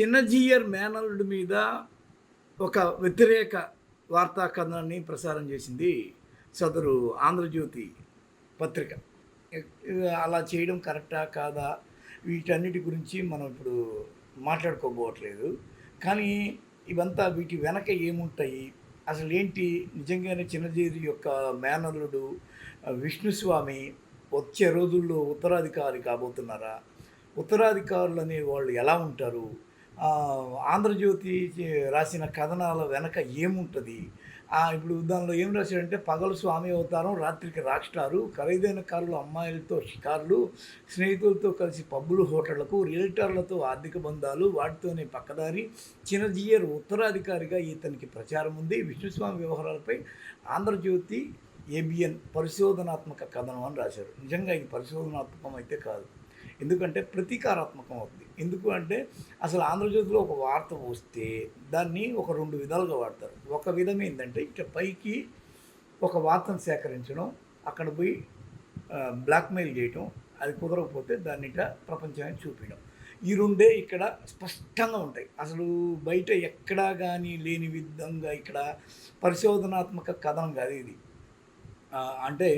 చిన్నజీయర్ మేనల్లుడి మీద ఒక వ్యతిరేక వార్తా కథనాన్ని ప్రసారం చేసింది సదరు ఆంధ్రజ్యోతి పత్రిక. అలా చేయడం కరెక్టా కాదా? వీటన్నిటి గురించి మనం ఇప్పుడు మాట్లాడుకోబోవట్లేదు. కానీ ఇవంతా వీటి వెనక ఏముంటాయి? అసలు ఏంటి? నిజంగానే చిన్నజీరి యొక్క మేనల్లుడు విష్ణుస్వామి వచ్చే రోజుల్లో ఉత్తరాధికారి కాబోతున్నారా? ఉత్తరాధికారులు అనే వాళ్ళు ఎలా ఉంటారు? ఆంధ్రజ్యోతి చే- రాసిన కథనాల వెనక ఏముంటుంది? ఇప్పుడు దానిలో ఏం రాశాడంటే పగలు స్వామి అవతారం రాత్రికి రాక్స్టారు ఖరీదైన కారులు అమ్మాయిలతో షికార్లు స్నేహితులతో కలిసి పబ్బులు హోటళ్ళకు రియల్టర్లతో ఆర్థిక బంధాలు వాటితోనే పక్కదారి చిన్నజీయర్ ఉత్తరాధికారిగా ఇతనికి ప్రచారం ఉంది. విష్ణుస్వామి వ్యవహారాలపై ఆంధ్రజ్యోతి ఏబిఎన్ పరిశోధనాత్మక కథనం అని రాశారు. నిజంగా ఇది పరిశోధనాత్మకం అయితే కాదు. ఎందుకంటే ప్రతీకారాత్మకం అవుతుంది. ఎందుకు అంటే అసలు ఆంధ్రజ్యోతిలో ఒక వార్త వస్తే దాన్ని ఒక రెండు విధాలుగా వాడతారు. ఒక విధం ఏంటంటే ఇక పైకి ఒక వార్తను సేకరించడం అక్కడ పోయి బ్లాక్మెయిల్ చేయటం అది కుదరకపోతే దాన్ని ఇట్లా ప్రపంచానికి చూపించడం. ఈ రెండే ఇక్కడ స్పష్టంగా ఉంటాయి. అసలు బయట ఎక్కడా కానీ లేని విధంగా ఇక్కడ పరిశోధనాత్మక కథనం కాదు ఇది. అంటే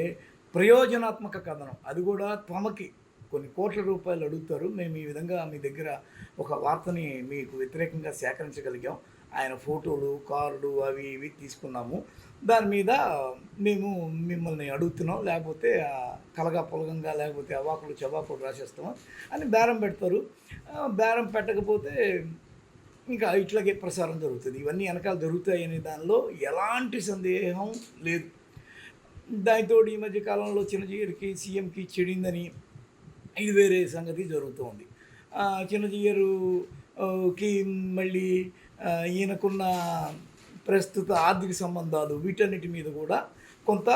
ప్రయోజనాత్మక కథనం. అది కూడా త్వమకి కొన్ని కోట్ల రూపాయలు అడుగుతారు. మేము ఈ విధంగా మీ దగ్గర ఒక వార్తని మీకు వ్యతిరేకంగా సేకరించగలిగాం. ఆయన ఫోటోలు కార్లు అవి ఇవి తీసుకున్నాము. దాని మీద మేము మిమ్మల్ని అడుగుతున్నాం. లేకపోతే కలగా పొలగంగా లేకపోతే అవాకులు చవాకులు రాసేస్తాం అని. బేరం పెడతారు. బేరం పెట్టకపోతే ఇంకా ఇట్లాగే ప్రసారం జరుగుతుంది. ఇవన్నీ వెనకాల జరుగుతాయనే దానిలో ఎలాంటి సందేహం లేదు. దానితో ఈ మధ్య కాలంలో చిన్నజీయర్కి సీఎంకి చెడిందని ఇది వేరే సంగతి జరుగుతోంది. ఆ, కి మళ్ళీ ఈయనకున్న ప్రస్తుత ఆర్థిక సంబంధాలు వీటన్నిటి మీద కూడా కొంత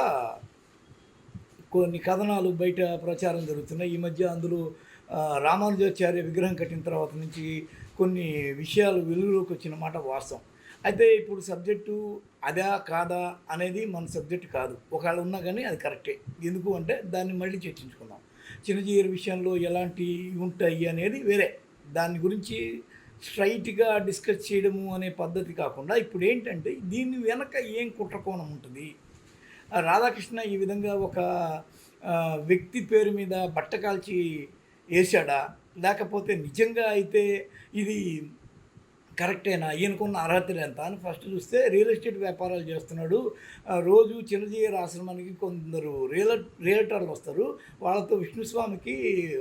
కొన్ని కథనాలు బయట ప్రచారం జరుగుతున్నాయి. ఈ మధ్య అందులో రామానుజాచార్య విగ్రహం కట్టిన తర్వాత నుంచి కొన్ని విషయాలు వెలుగులోకి వచ్చిన మాట వాస్తవం. అయితే ఇప్పుడు సబ్జెక్టు అదా కాదా అనేది మన సబ్జెక్ట్ కాదు. ఒకవేళ ఉన్నా కానీ అది కరెక్టే. ఎందుకు అంటే దాన్ని మళ్ళీ చర్చించుకుందాం. చిరంజీవి విషయంలో ఎలాంటి ఉంటాయి అనేది వేరే. దాని గురించి స్ట్రైట్గా డిస్కస్ చేయడము అనే పద్ధతి కాకుండా ఇప్పుడు ఏంటంటే దీని వెనక ఏం కుట్రకోణం ఉంటుంది? రాధాకృష్ణ ఈ విధంగా ఒక వ్యక్తి పేరు మీద బట్ట కాల్చి వేసాడా లేకపోతే నిజంగా అయితే ఇది కరెక్టేనా? ఈయనకున్న అర్హతలు ఎంత? అని ఫస్ట్ చూస్తే రియల్ ఎస్టేట్ వ్యాపారాలు చేస్తున్నాడు. రోజు చిన్నజీయర్ ఆశ్రమానికి కొందరు రియల్ రియల్టర్లు వస్తారు. వాళ్ళతో విష్ణుస్వామికి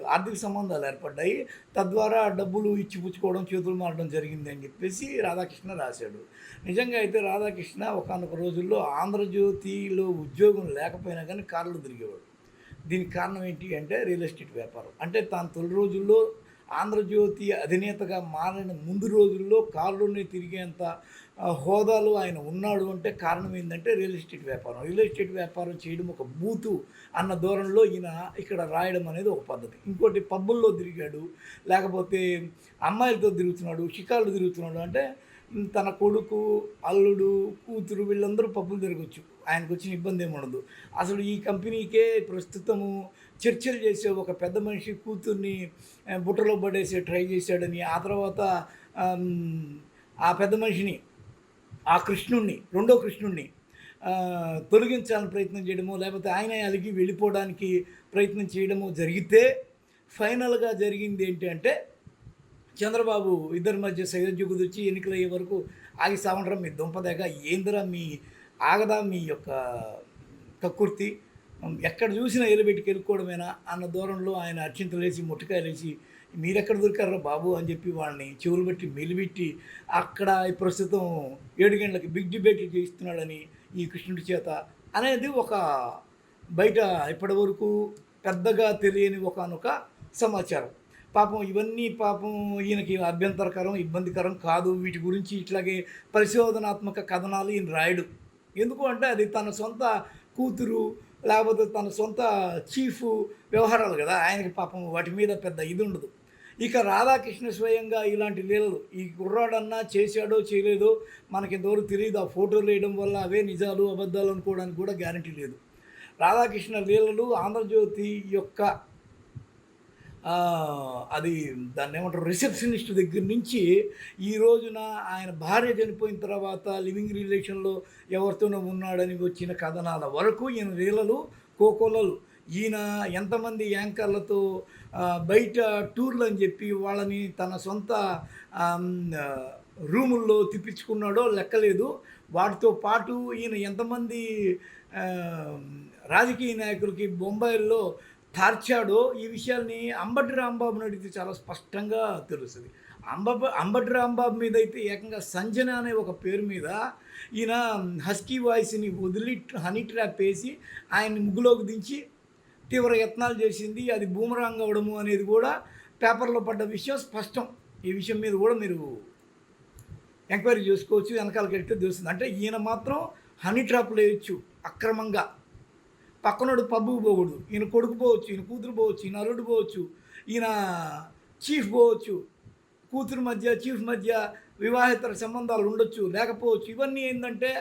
ఆర్థిక సంబంధాలు ఏర్పడ్డాయి. తద్వారా డబ్బులు ఇచ్చి పుచ్చుకోవడం చేతులు మారడం జరిగింది అని చెప్పేసి రాధాకృష్ణ రాశాడు. నిజంగా అయితే రాధాకృష్ణ ఒకనొక రోజుల్లో ఆంధ్రజ్యోతిలో ఉద్యోగం లేకపోయినా కానీ కార్లు తిరిగేవాడు. దీనికి కారణం ఏంటి అంటే రియల్ ఎస్టేట్ వ్యాపారం. అంటే తాను తొలి రోజుల్లో ఆంధ్రజ్యోతి అధినేతగా మారిన ముందు రోజుల్లో కారులోనే తిరిగేంత హోదాలో ఆయన ఉన్నాడు అంటే కారణం ఏంటంటే రియల్ ఎస్టేట్ వ్యాపారం. రియల్ ఎస్టేట్ వ్యాపారం చేయడం ఒక బూతు అన్న ధోరణిలో ఈయన ఇక్కడ రాయడం అనేది ఒక పద్ధతి. ఇంకోటి పబ్బుల్లో తిరిగాడు లేకపోతే అమ్మాయిలతో తిరుగుతున్నాడు షికార్లు తిరుగుతున్నాడు అంటే తన కొడుకు అల్లుడు కూతురు వీళ్ళందరూ పబ్బులు తిరగచ్చు. ఆయనకు వచ్చిన ఇబ్బంది ఏమి ఉండదు. అసలు ఈ కంపెనీకే ప్రస్తుతము చర్చలు చేసే ఒక పెద్ద మనిషి కూతుర్ని బుట్టలో పడేసి ట్రై చేశాడని ఆ తర్వాత ఆ పెద్ద మనిషిని ఆ కృష్ణుణ్ణి రెండో కృష్ణుణ్ణి తొలగించాలని ప్రయత్నం చేయడము లేకపోతే ఆయన అలిగి వెళ్ళిపోవడానికి ప్రయత్నం చేయడము జరిగితే ఫైనల్గా జరిగింది ఏంటి అంటే చంద్రబాబు ఇద్దరి మధ్య సయోధ్య కుదిర్చి ఎన్నికలు అయ్యే వరకు ఆగి సావంటరం మీ దుంపదేగా ఏందిరా మీ ఆగదా మీ యొక్క కక్కుర్తి? ఎక్కడ చూసినా ఎలుబెట్టి కెలుక్కోవడమేనా అన్న దూరంలో ఆయన అర్చింతలు వేసి ముట్టకాయలు వేసి మీరెక్కడ దొరికారా బాబు? అని చెప్పి వాళ్ళని చెవులు పెట్టి మెలిబెట్టి అక్కడ ప్రస్తుతం ఏడు గంటలకి బిగ్ డిబేట్లు చేయిస్తున్నాడని ఈ కృష్ణుడి చేత అనేది ఒక బయట ఇప్పటి వరకు పెద్దగా తెలియని ఒకనొక సమాచారం. పాపం ఇవన్నీ పాపం ఈయనకి అభ్యంతరకరం ఇబ్బందికరం కాదు. వీటి గురించి ఇట్లాగే పరిశోధనాత్మక కథనాలు ఈయన రాయడు. ఎందుకు అంటే అది తన సొంత కూతురు లేకపోతే తన సొంత చీఫ్ వ్యవహారాలు కదా ఆయనకి పాపం వాటి మీద పెద్ద ఇది ఉండదు. ఇక రాధాకృష్ణ స్వయంగా ఇలాంటి లీలలు ఈ కుర్రాడన్నా చేశాడో చేయలేదో మనకి ఎంతవరకు తెలియదు. ఆ ఫోటోలు వేయడం వల్ల అవే నిజాలు అబద్ధాలు అనుకోవడానికి కూడా గ్యారంటీ లేదు. రాధాకృష్ణ లీలలు ఆంధ్రజ్యోతి యొక్క అది దాన్ని ఏమంటారు రిసెప్షనిస్ట్ దగ్గర నుంచి ఈ రోజున ఆయన భార్య చనిపోయిన తర్వాత లివింగ్ రిలేషన్లో ఎవరితోనో ఉన్నాడని వచ్చిన కథనాల వరకు ఈయన రీలలు కోకోలలు ఈయన ఎంతమంది యాంకర్లతో బయట టూర్లు అని చెప్పి వాళ్ళని తన సొంత రూముల్లో తిప్పించుకున్నాడో లెక్కలేదు. వాటితో పాటు ఈయన ఎంతమంది రాజకీయ నాయకులకి బొంబాయిల్లో తార్చాడో ఈ విషయాల్ని అంబటి రాంబాబుని అడిగితే చాలా స్పష్టంగా తెలుస్తుంది. అంబ అంబటి రాంబాబు మీద అయితే ఏకంగా సంజన అనే ఒక పేరు మీద ఈయన హస్కీ వాయిస్ని వదిలి హనీ ట్రాప్ వేసి ఆయన్ని ముగ్గులోకి దించి తీవ్ర యత్నాలు చేసింది. అది బూమరాంగ్ అవ్వడము అనేది కూడా పేపర్లో పడ్డ విషయం స్పష్టం. ఈ విషయం మీద కూడా మీరు ఎంక్వైరీ చేసుకోవచ్చు. వెనకాలకి వెళ్తే తెలుస్తుంది. అంటే ఈయన మాత్రం హనీ ట్రాప్లు వేయచ్చు అక్రమంగా. పక్కనోడు పబ్బుకు పోకూడదు. ఈయన కొడుకు పోవచ్చు ఈయన కూతురు పోవచ్చు ఈయన అల్లుడు పోవచ్చు ఈయన చీఫ్ పోవచ్చు కూతురు మధ్య చీఫ్ మధ్య వివాహేతర సంబంధాలు ఉండొచ్చు లేకపోవచ్చు. ఇవన్నీ ఏంటంటే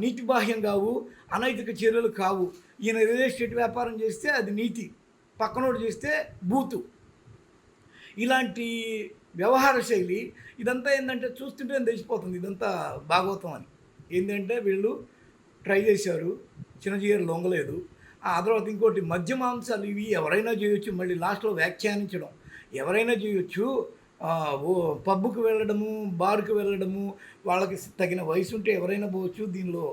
నీతి బాహ్యం కావు అనైతిక చర్యలు కావు. ఈయన రియల్ ఎస్టేట్ వ్యాపారం చేస్తే అది నీతి. పక్కనోడు చేస్తే బూతు. ఇలాంటి వ్యవహార శైలి ఇదంతా ఏంటంటే చూస్తుంటే తెలిసిపోతుంది. ఇదంతా భాగవతం అని. ఏంటంటే వీళ్ళు ట్రై చేశారు. చిన్నజీయర్ లొంగలేదు. ఆ తర్వాత ఇంకోటి మధ్య మాంసాలు ఇవి ఎవరైనా చేయొచ్చు మళ్ళీ లాస్ట్లో వ్యాఖ్యానించడం. ఎవరైనా చేయొచ్చు ఓ పబ్బుకు వెళ్ళడము బార్కు వెళ్ళడము వాళ్ళకి తగిన వయసు ఉంటే ఎవరైనా పోవచ్చు. దీనిలో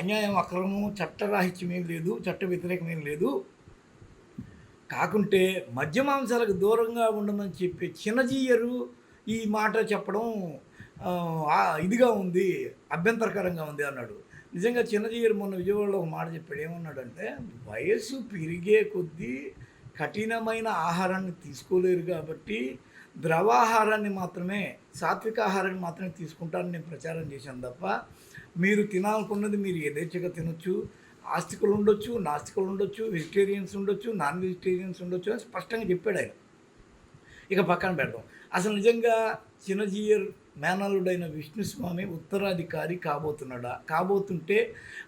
అన్యాయం అక్రమం చట్టరాహిత్యం ఏం లేదు చట్ట వ్యతిరేకమేం లేదు. కాకుంటే మధ్య మాంసాలకు దూరంగా ఉండమని చెప్పి చిన్నజీయరు ఈ మాట చెప్పడం ఇదిగా ఉంది అభ్యంతరకరంగా ఉంది అన్నాడు. నిజంగా చిన్నజీగారు మొన్న విజయవాడలో ఒక మాట చెప్పాడు. ఏమన్నాడంటే వయసు పెరిగే కొద్దీ కఠినమైన ఆహారాన్ని తీసుకోలేరు కాబట్టి ద్రవాహారాన్ని మాత్రమే సాత్విక ఆహారాన్ని మాత్రమే తీసుకుంటారని నేను ప్రచారం చేశాను తప్ప మీరు తినాలనుకున్నది మీరు యథేచ్ఛగా తినొచ్చు. ఆస్తికులు ఉండొచ్చు నాస్తికులు ఉండొచ్చు వెజిటేరియన్స్ ఉండొచ్చు నాన్ వెజిటేరియన్స్ ఉండొచ్చు అని స్పష్టంగా చెప్పాడు ఆయన. ఇక పక్కన పెడదాం. అసలు నిజంగా చిన్నజీయర్ మేనల్లుడైన విష్ణుస్వామి ఉత్తరాధికారి కాబోతున్నాడా? కాబోతుంటే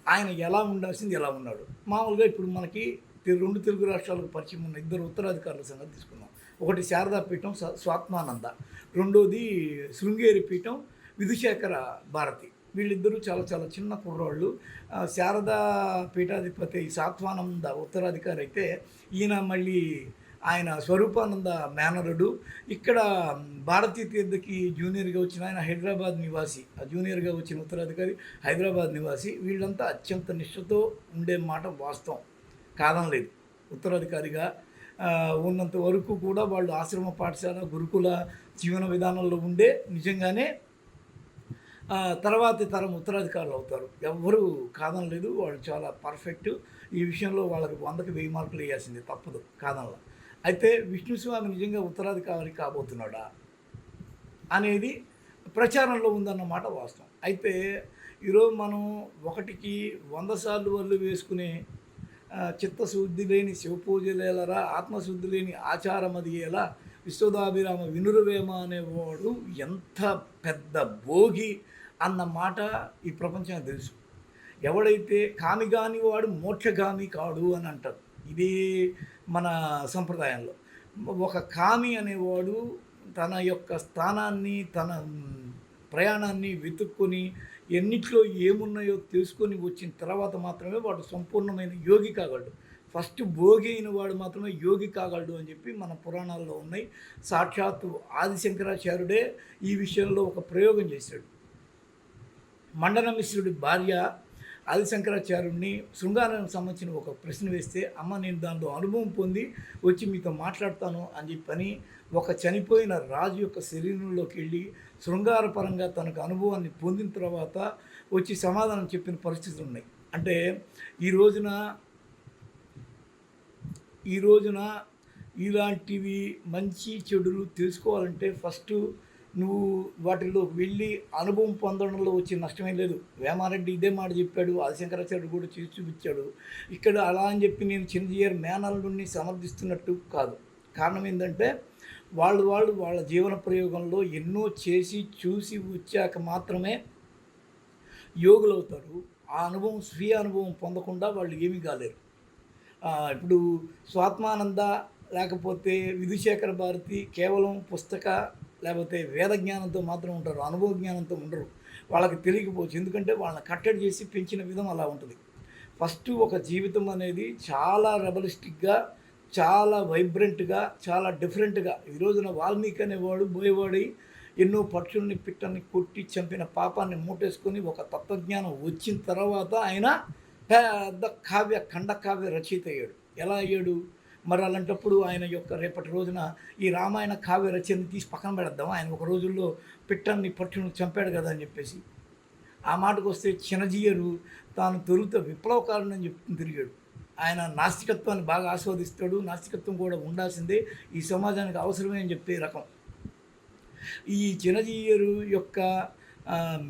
ఆయన ఎలా ఉండాల్సింది ఎలా ఉన్నాడు? మామూలుగా ఇప్పుడు మనకి రెండు తెలుగు రాష్ట్రాలకు పరిచయం ఉన్న ఇద్దరు ఉత్తరాధికారుల సంగతి తీసుకుందాం. ఒకటి శారదా పీఠం స్వాత్మానంద. రెండోది శృంగేరి పీఠం విధుశేఖర భారతి. వీళ్ళిద్దరూ చాలా చాలా చిన్న కుర్రాళ్ళు. శారదా పీఠాధిపతి సాత్వానంద ఉత్తరాధికారి అయితే ఈయన మళ్ళీ ఆయన స్వరూపానంద మేనరుడు. ఇక్కడ భారతీ తీర్థకి జూనియర్గా వచ్చిన ఆయన హైదరాబాద్ నివాసి. ఆ జూనియర్గా వచ్చిన ఉత్తరాధికారి హైదరాబాద్ నివాసి. వీళ్ళంతా అత్యంత నిష్ఠతో ఉండే మాట వాస్తవం. కాదనలేదు. ఉత్తరాధికారిగా ఉన్నంత వరకు కూడా వాళ్ళు ఆశ్రమ పాఠశాల గురుకుల జీవన విధానంలో ఉండే నిజంగానే ఆ, తర్వాతి తరం ఉత్తరాధికారులు అవుతారు. ఎవ్వరూ కాదనలేదు. వాళ్ళు చాలా పర్ఫెక్ట్. ఈ విషయంలో వాళ్ళకి వందకి వెయ్యి మార్కులు వేయాల్సింది. తప్పదు. కాదంలో అయితే విష్ణుస్వామి నిజంగా ఉత్తరాధికారి కాబోతున్నాడా అనేది ప్రచారంలో ఉందన్నమాట వాస్తవం. అయితే ఈరోజు మనం ఒకటికి వంద సార్లు వల్లు వేసుకునే చిత్తశుద్ధి లేని శివపూజలేలరా ఆత్మశుద్ధి లేని ఆచారం అది ఎలా? విశ్వదాభిరామ వినురవేమ అనేవాడు ఎంత పెద్ద భోగి అన్న మాట ఈ ప్రపంచానికి తెలుసు. ఎవడైతే కామి కాని వాడు మోక్షగామి కాడు అని అంటారు. ఇది మన సంప్రదాయంలో. ఒక కామి అనేవాడు తన యొక్క స్థానాన్ని తన ప్రయాణాన్ని వెతుక్కొని ఎన్నిట్లో ఏమున్నాయో తెలుసుకొని వచ్చిన తర్వాత మాత్రమే వాడు సంపూర్ణమైన యోగి కాగలడు. ఫస్ట్ భోగి అయిన వాడు మాత్రమే యోగి కాగలడు అని చెప్పి మన పురాణాల్లో ఉన్నాయి. సాక్షాత్తు ఆదిశంకరాచార్యుడే ఈ విషయంలో ఒక ప్రయోగం చేశాడు. మండనమిశ్రుడి భార్య ఆదిశంకరాచార్యుడిని శృంగారానికి సంబంధించిన ఒక ప్రశ్న వేస్తే అమ్మ నేను దాంట్లో అనుభవం పొంది వచ్చి మీతో మాట్లాడతాను అని చెప్పని ఒక చనిపోయిన రాజు యొక్క శరీరంలోకి వెళ్ళి శృంగారపరంగా తనకు అనుభవాన్ని పొందిన తర్వాత వచ్చి సమాధానం చెప్పిన పరిస్థితులు ఉన్నాయి. అంటే ఈ రోజున ఈ రోజున ఇలాంటివి మంచి చెడులు తెలుసుకోవాలంటే ఫస్ట్ నువ్వు వాటిలో వెళ్ళి అనుభవం పొందడంలో వచ్చే నష్టమేం లేదు. వేమారెడ్డి ఇదే మాట చెప్పాడు ఆదిశంకరాచార్యుడు కూడా చేసి చూపించాడు. ఇక్కడ అలా అని చెప్పి నేను చిన్నజీయర్ మేనల్లుని సమర్థిస్తున్నట్టు కాదు. కారణం ఏంటంటే వాళ్ళు వాళ్ళు వాళ్ళ జీవన ప్రయోగంలో ఎన్నో చేసి చూసి వచ్చాక మాత్రమే యోగులు అవుతారు. ఆ అనుభవం స్వీయ అనుభవం పొందకుండా వాళ్ళు ఏమీ కాలేరు. ఇప్పుడు స్వాత్మానంద లేకపోతే విధుశేఖర భారతి కేవలం పుస్తక లేకపోతే వేద జ్ఞానంతో మాత్రం ఉంటారు అనుభవ జ్ఞానంతో ఉండరు. వాళ్ళకి తెలియకపోవచ్చు. ఎందుకంటే వాళ్ళని కట్టడి చేసి పెంచిన విధం అలా ఉంటుంది. ఫస్ట్ ఒక జీవితం అనేది చాలా రెబలిస్టిక్గా చాలా వైబ్రెంట్గా చాలా డిఫరెంట్గా ఈ రోజున వాల్మీకి అనేవాడు బోయేవాడి ఎన్నో పక్షుల్ని పిట్టల్ని కొట్టి చంపిన పాపాన్ని మూటేసుకొని ఒక తత్వజ్ఞానం వచ్చిన తర్వాత ఆయన పెద్ద కావ్య ఖండ కావ్య రచయిత అయ్యాడు. ఎలా అయ్యాడు? మరి అలాంటప్పుడు ఆయన యొక్క రేపటి రోజున ఈ రామాయణ కావ్య రచనని తీసి పక్కన పెడద్దాం ఆయన ఒక రోజుల్లో పిట్టల్ని పట్టును చంపాడు కదా అని చెప్పేసి. ఆ మాటకు వస్తే చినజీయరు తాను తొలుత విప్లవకారుని అని చెప్తూ తిరిగాడు. ఆయన నాస్తికత్వాన్ని బాగా ఆస్వాదిస్తాడు నాస్తికత్వం కూడా ఉండాల్సిందే ఈ సమాజానికి అవసరమే అని చెప్పే రకం. ఈ చినజీయరు యొక్క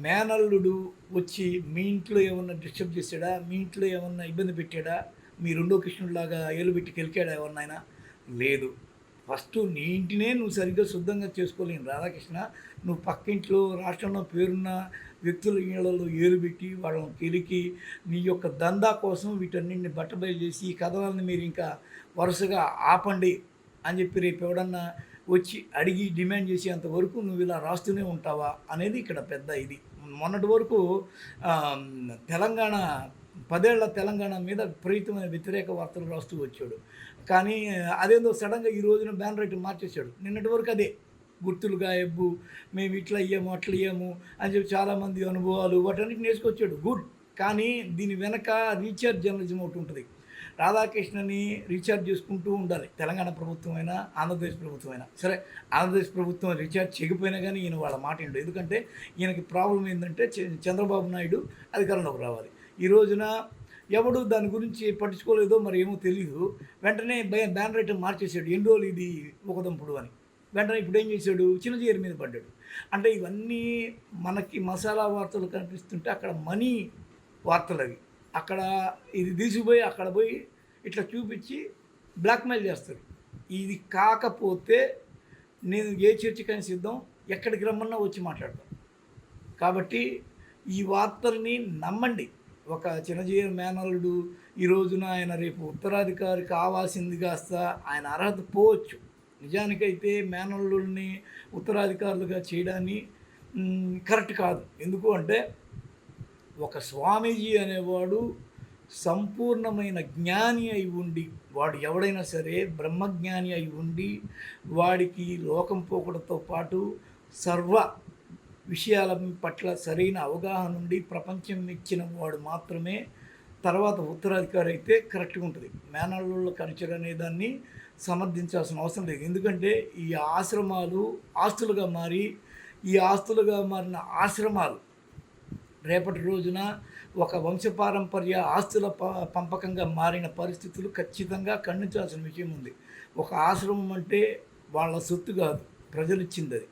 మేనల్లుడు వచ్చి మీ ఇంట్లో ఏమన్నా డిస్టర్బ్ చేశాడా? మీ ఇంట్లో ఏమన్నా ఇబ్బంది పెట్టాడా? మీ రెండో కృష్ణుడిలాగా ఏలు పెట్టి కెలికాడా ఎవరినైనా లేదు. ఫస్ట్ నీ ఇంటినే నువ్వు సరిగ్గా శుద్ధంగా చేసుకోలేను రాధాకృష్ణ. నువ్వు పక్కింట్లో రాష్ట్రంలో పేరున్న వ్యక్తుల ఇళ్ళలో ఏలు పెట్టి వాళ్ళని కెలికి నీ యొక్క దందా కోసం వీటన్నింటిని బట్టబయలు చేసి ఈ కథలను మీరు ఇంకా వరుసగా ఆపండి అని చెప్పి రేపు ఎవడన్నా వచ్చి అడిగి డిమాండ్ చేసేంత వరకు నువ్వు ఇలా రాస్తూనే ఉంటావా అనేది ఇక్కడ పెద్ద ఇది. మొన్నటి వరకు తెలంగాణ పదేళ్ళ తెలంగాణ మీద విపరీతమైన వ్యతిరేక వార్తలు రాస్తూ వచ్చాడు. కానీ అదేందో సడన్గా ఈ రోజున బ్యాన్ రైట్ మార్చేశాడు. నిన్నటి వరకు అదే. గుర్తులు గాయబ్బు మేము ఇట్లా అయ్యాము అట్లా అయ్యాము అని చెప్పి చాలామంది అనుభవాలు వాటన్నిటిని వేసుకొచ్చాడు గుడ్. కానీ దీని వెనక రీఛార్జ్ జర్నలిజం ఒకటి ఉంటుంది. రాధాకృష్ణని రీఛార్జ్ చేసుకుంటూ ఉండాలి. తెలంగాణ ప్రభుత్వం అయినా ఆంధ్రప్రదేశ్ ప్రభుత్వం అయినా. సరే ఆంధ్రప్రదేశ్ ప్రభుత్వం రీఛార్జ్ చేయకపోయినా కానీ ఈయన వాళ్ళ మాట ఎందుకంటే ఈయనకి ప్రాబ్లం ఏంటంటే చ- చంద్రబాబు నాయుడు అధికారంలోకి రావాలి. ఈ రోజున ఎవడు దాని గురించి పట్టించుకోలేదో మరి ఏమో తెలియదు వెంటనే బ్యా- బ్యాన్ రేట్ మార్చేశాడు ఎన్ని రోజులు ఇది ఒకదంపుడు అని. వెంటనే ఇప్పుడు ఏం చేశాడు? చిన్నజీరి మీద పడ్డాడు. అంటే ఇవన్నీ మనకి మసాలా వార్తలు కనిపిస్తుంటే అక్కడ మనీ వార్తలు అవి. అక్కడ ఇది తీసిపోయి అక్కడ పోయి ఇట్లా చూపించి బ్లాక్మెయిల్ చేస్తారు. ఇది కాకపోతే నేను ఏ చర్చకైనా సిద్ధం ఎక్కడికి రమ్మన్నా వచ్చి మాట్లాడతాను కాబట్టి ఈ వార్తల్ని నమ్మండి. ఒక చిన్నజీవి మేనల్లుడు ఈ రోజున ఆయన రేపు ఉత్తరాధికారి కావాల్సింది కాస్త ఆయన అర్హత పోవచ్చు. నిజానికైతే మేనల్లుల్ని ఉత్తరాధికారులుగా చేయడాన్ని కరెక్ట్ కాదు. ఎందుకు అంటే ఒక స్వామీజీ అనేవాడు సంపూర్ణమైన జ్ఞాని అయి ఉండి వాడు ఎవడైనా సరే బ్రహ్మజ్ఞాని అయి ఉండి వాడికి లోకం పోకడతో పాటు సర్వ విషయాల పట్ల సరైన అవగాహన ఉండి ప్రపంచం ఇచ్చిన వాడు మాత్రమే తర్వాత ఉత్తరాధికారి అయితే కరెక్ట్గా ఉంటుంది. మేనల్లుళ్ళ కల్చర్ అనే దాన్ని సమర్థించాల్సిన అవసరం లేదు. ఎందుకంటే ఈ ఆశ్రమాలు ఆస్తులుగా మారి ఈ ఆస్తులుగా మారిన ఆశ్రమాలు రేపటి రోజున ఒక వంశపారంపర్య ఆస్తుల ప- పంపకంగా మారిన పరిస్థితులు ఖచ్చితంగా ఖండించాల్సిన విషయం ఉంది. ఒక ఆశ్రమం అంటే వాళ్ళ సొత్తు కాదు ప్రజలు ఇచ్చింది అది.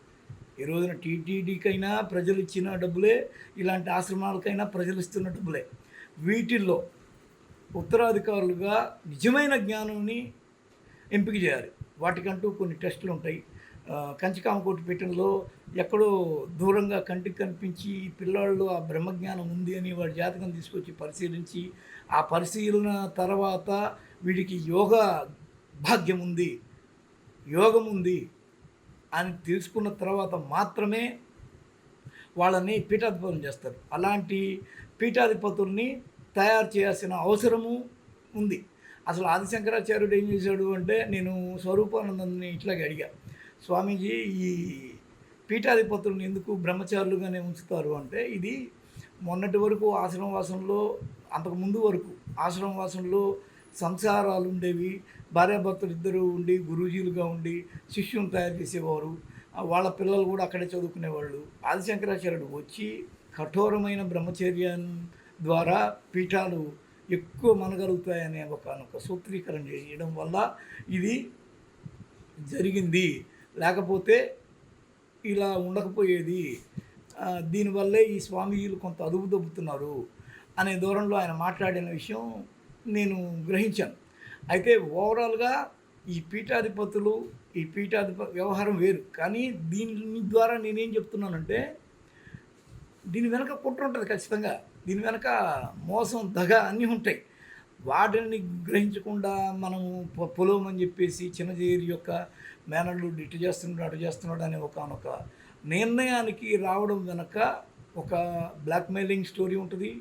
ఈ రోజున టీటీడీకైనా ప్రజలు ఇచ్చిన డబ్బులే ఇలాంటి ఆశ్రమాలకైనా ప్రజలు ఇస్తున్న డబ్బులే. వీటిల్లో ఉత్తరాధికారులుగా నిజమైన జ్ఞానాన్ని ఎంపిక చేయాలి. వాటికంటూ కొన్ని టెస్టులు ఉంటాయి. కంచికామకోటి పీఠంలో ఎక్కడో దూరంగా కంటికి కనిపించి ఈ పిల్లాళ్ళు ఆ బ్రహ్మజ్ఞానం ఉంది అని వాడి జాతకం తీసుకొచ్చి పరిశీలించి ఆ పరిశీలన తర్వాత వీడికి యోగ భాగ్యం ఉంది యోగం ఉంది అని తెలుసుకున్న తర్వాత మాత్రమే వాళ్ళని పీఠాధిపతులు చేస్తారు. అలాంటి పీఠాధిపతుల్ని తయారు చేయాల్సిన అవసరము ఉంది. అసలు ఆదిశంకరాచార్యుడు ఏం చేశాడు అంటే నేను స్వరూపానందని ఇట్లాగే అడిగా. స్వామీజీ ఈ పీఠాధిపతులను ఎందుకు బ్రహ్మచారులుగానే ఉంచుతారు అంటే ఇది మొన్నటి వరకు ఆశ్రమవాసంలో అంతకు ముందు వరకు ఆశ్రమవాసంలో సంసారాలు ఉండేవి భార్యాభర్తలు ఇద్దరు ఉండి గురూజీలుగా ఉండి శిష్యుని తయారు చేసేవారు. వాళ్ళ పిల్లలు కూడా అక్కడే చదువుకునేవాళ్ళు. ఆదిశంకరాచార్యుడు వచ్చి కఠోరమైన బ్రహ్మచర్యం ద్వారా పీఠాలు ఎక్కువ మనగలుగుతాయనే ఒక ఒక సూత్రీకరణ చేయడం వల్ల ఇది జరిగింది. లేకపోతే ఇలా ఉండకపోయేది. దీనివల్లే ఈ స్వామీజీలు కొంత అదుపు దొబ్బుతున్నారు అనే దూరంలో ఆయన మాట్లాడిన విషయం నేను గ్రహించాను. అయితే ఓవరాల్గా ఈ పీఠాధిపతులు ఈ పీఠాధిప వ్యవహారం వేరు. కానీ దీని ద్వారా నేనేం చెప్తున్నానంటే దీని వెనక కుట్ర ఉంటుంది ఖచ్చితంగా. దీని వెనక మోసం దగ అన్నీ ఉంటాయి. వాటిని గ్రహించకుండా మనము పొ- చెప్పేసి చిన్నజీరి యొక్క మేనళ్ళు ఇటు చేస్తున్నాడు అటు చేస్తున్నాడు అనే ఒకనొక నిర్ణయానికి రావడం వెనక ఒక బ్లాక్మెయిలింగ్ స్టోరీ ఉంటుంది.